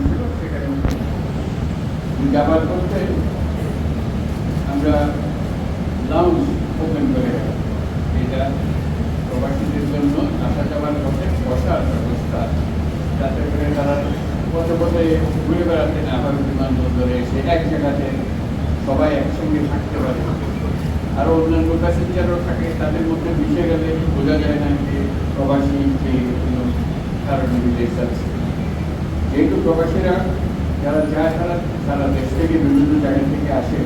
ছিল যাবার পথে আমরা লাউঞ্জ ওপেন করে এটা প্রবাসীদের জন্য আসা যাওয়ার পথে বসার ব্যবস্থা। যাতে করে তারা পথে পথে ঘুরে বেড়াতে না হয় বিমানবন্দরে এসে এক জায়গাতে সবাই একসঙ্গে থাকতে পারে। আরও অন্যান্য প্যাসেঞ্জারও থাকে, তাদের মধ্যে মিশে গেলে বোঝা যায় না যে প্রবাসী যে কোনো কারণে বিদেশ যাচ্ছে। যেহেতু প্রবাসীরা যারা যায়, তারা সারা দেশ থেকে বিভিন্ন জায়গা থেকে আসে।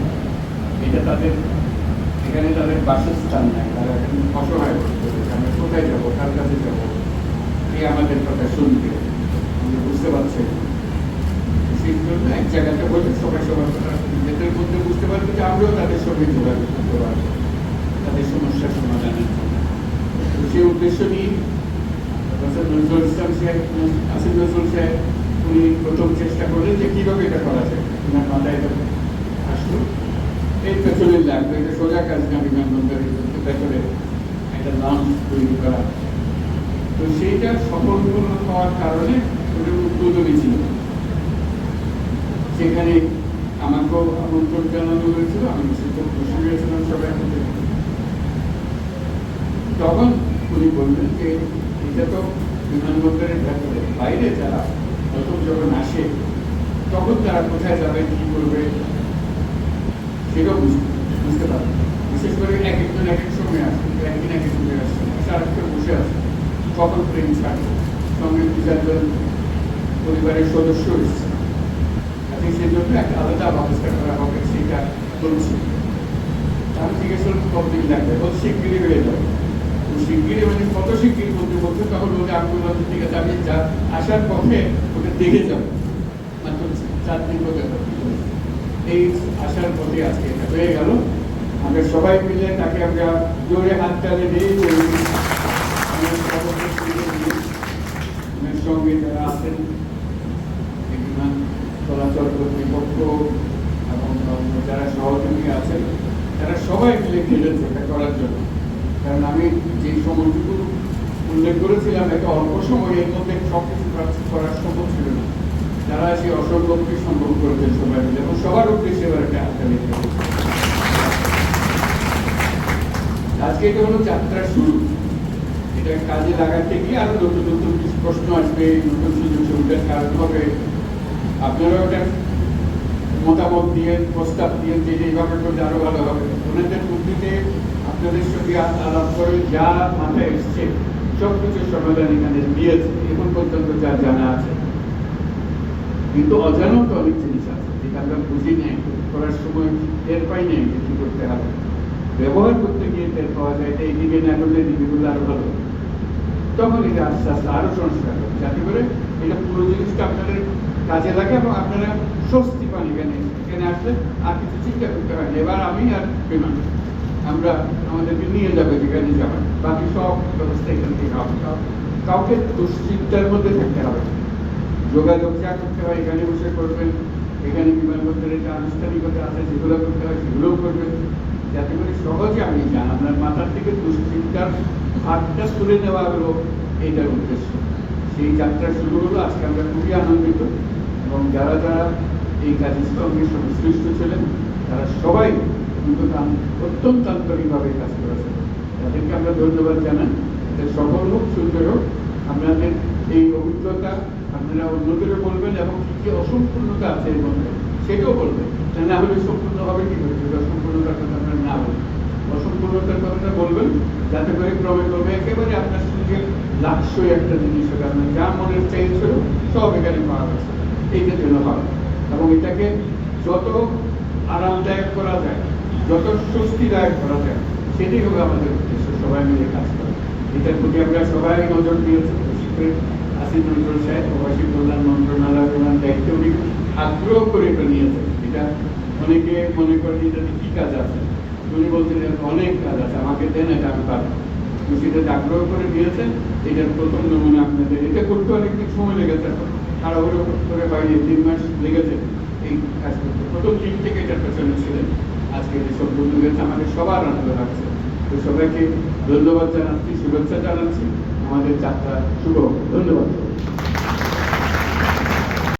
এটা তাদের এখানে তাদের বাসস্থান নাই। তারা এখন অসহায় হয়ে পড়েছে। আমরা কোথায় যাব? কার কাছে যাব? এই আমাদের কথা শুনবে আপনি বুঝতে পারছেন। সেই জন্য এক জায়গাতে বসে সবাই সবার নিজেদের মধ্যে বুঝতে পারবে যে আমরাও তাদের সঙ্গে যোগাযোগ করতে পারব। তাদের সমস্যার সমাধানের জন্য। সেই উদ্দেশ্য নিয়ে নজরুল ইসলাম সাহেব আসিফ নজরুল সাহেব উনি প্রথম চেষ্টা করলেন যে কীভাবে এটা করা যায়। ওনার মাথায় এটা আসলো। এই পেছনে লাগবে এটা সোজা কাজ না, বিমানবন্দরের ভেতরে একটা লঞ্চ তৈরি করা। তো সেইটা সফলপূর্ণ হওয়ার কারণে ওটা উদ্বোধনী ছিল। সেখানে আমাকেও আমন্ত্রণ জানানো হয়েছিল, আমি সেটা খুশি হয়েছিলাম সবাই তখন উনি বললেন যে এটা তো বিমানবন্দরের ভেতরে, বাইরে যারা নতুন যখন আসে, তখন তারা কোথায় যাবে, কি করবে, সেটাও বুঝতে পারবে বিশেষ করে এক একজন এক এক সময় আসে, একদিন এক এক সময় আসছে সারা বসে আছে কখন ট্রেন ছাড়বে? সঙ্গে দু চারজন পরিবারের সদস্য এসছে। আমি সেই জন্য একটা আলাদা ব্যবস্থা করা হবে, সেটা বলছি। আমি জিজ্ঞেস করলাম কতদিন লাগবে? বল শিগগিরই হয়ে যাবে। শিগগিরই মানে কত শিগগির বলতে বলতে তখন বলে আমি ঠিক আছে, আমি যা, আসার পথে ওটা দেখে যাব। মাত্র চার দিন হতে এই আসার পথে আজকে এটা হয়ে গেল। আমরা সবাই মিলে তাকে আমরা জোরে হাত তালে দিয়ে বিমান চলাচল কর্তৃপক্ষ এবং যারা সহযোগী আছেন, তারা সবাই মিলে খেলেছে এটা করার জন্য। কারণ আমি যে সময়টুকু উল্লেখ করেছিলাম একটা অল্প সময় এর মধ্যে সব কিছু করা সম্ভব ছিল না। যারা সেই অসম্ভবকে সম্ভব করেছেন সবাই মিলে, এবং সবার উদ্দেশ্যে এবার একটা হাততালি দেব। আজকে এটা হলো যাত্রার শুরু। এটা কাজে লাগাতে গিয়ে আরও নতুন নতুন কিছু প্রশ্ন আসবে, নতুন সুযোগ সুবিধার কারণ হবে। আপনারাও এটা মতামত দিয়ে, প্রস্তাব দিয়ে যে এইভাবে করলে আরও ভালো হবে। ওনাদের বুদ্ধিতে আপনাদের সঙ্গে আলাপ করে যা মাথায় এসছে সব কিছু সমাধান এখানে দিয়েছে। এখন পর্যন্ত যা জানা আছে। কিন্তু অজানাও তো অনেক জিনিস আছে, যেটা আমরা বুঝি নাই, করার সময় টের পাই নাই যে কি করতে হবে। ব্যবহার করতে গিয়ে টের পাওয়া যায়, এটা এইদিকে না করলে এদিকে করলে আরও ভালো। তখন এটা আস্তে আস্তে আরও সংস্কার হবে। যাতে করে এটা পুরো জিনিসটা আপনাদের কাজে লাগে এবং আপনারা স্বস্তি পান এখানে। এখানে আসলে আর কিছু চিন্তা করতে হয়। এবার আমি আর বিমান আমরা আমাদেরকে নিয়ে যাবে যেখানে যাবেন বাকি সব ব্যবস্থা এখান থেকে কাউকে দুশ্চিন্তার মধ্যে থাকতে হবে যোগাযোগ যা করতে হয়, এখানে বসে করবেন। এখানে বিমানবন্দরে যে আনুষ্ঠানিকতা আছে, যেগুলো করতে হয়, সেগুলোও করবেন। যাতে করে সহজে আপনি যান। আপনার মাথার থেকে দুশ্চিন্তার হাতটা তুলে নেওয়া হলো এইটার উদ্দেশ্য। সেই যাত্রা শুরু হলো। আজকে আমরা খুবই আনন্দিত। যারা যারা এই কাজের সঙ্গে সংশ্লিষ্ট ছিলেন, তারা সবাই কিন্তু অত্যন্ত আন্তরিকভাবে কাজ করেছেন। তাদেরকে আমরা ধন্যবাদ এদের সফল হোক সুন্দর হোক, আপনাদের এই অভিজ্ঞতা আপনারা অন্যদেরও বলবেন এবং কি অসম্পূর্ণতা আছে এর মধ্যে, সেটাও বলবেন। না হলে সম্পূর্ণ হবে কি করে যদি অসম্পূর্ণতার কথা আপনারা না বলেন। অসম্পূর্ণতার কথাটা বলবেন, যাতে করে ক্রমে ক্রমে একেবারে আপনার সঙ্গে লাক্সই একটা জিনিস হবে। আপনার যা মনের চাইছিল সব এখানে পাওয়া গেছে। এইটা যেন হবে এবং এটাকে যত আরামদায়ক করা যায়, যত স্বস্তিদায়ক করা যায়, সেটাই হবে আমাদের উদ্দেশ্য। সবাই মিলে কাজ করা। এটার প্রতি আমরা সবাই নজর দিয়েছি আসিফ নজরুল সাহেব প্রবাসী কল্যাণ মন্ত্রণালয় ওনার দায়িত্ব উনি আগ্রহ করে নিয়েছেন এটা অনেকে মনে করেন এটাতে কি কাজ আছে? উনি বলছেন অনেক কাজ আছে। আমাকে দেন, এটা আমি পারব তো জাগ্রহ আগ্রহ করে দিয়েছেন এটার প্রথম নমুনা আপনাদের। এটা করতে অনেকদিন সময় লেগেছে তাড়াহুড়ো করে বাইরে তিন মাস লেগেছে এই কাজ করতে প্রথম দিন থেকে এটার পেছনে ছিলেন। আজকে যেসব বন্ধু গেছে আমাদের সবার আনন্দ লাগছে। তো সবাইকে ধন্যবাদ জানাচ্ছি, শুভেচ্ছা জানাচ্ছি। আমাদের যাত্রা শুভ। ধন্যবাদ।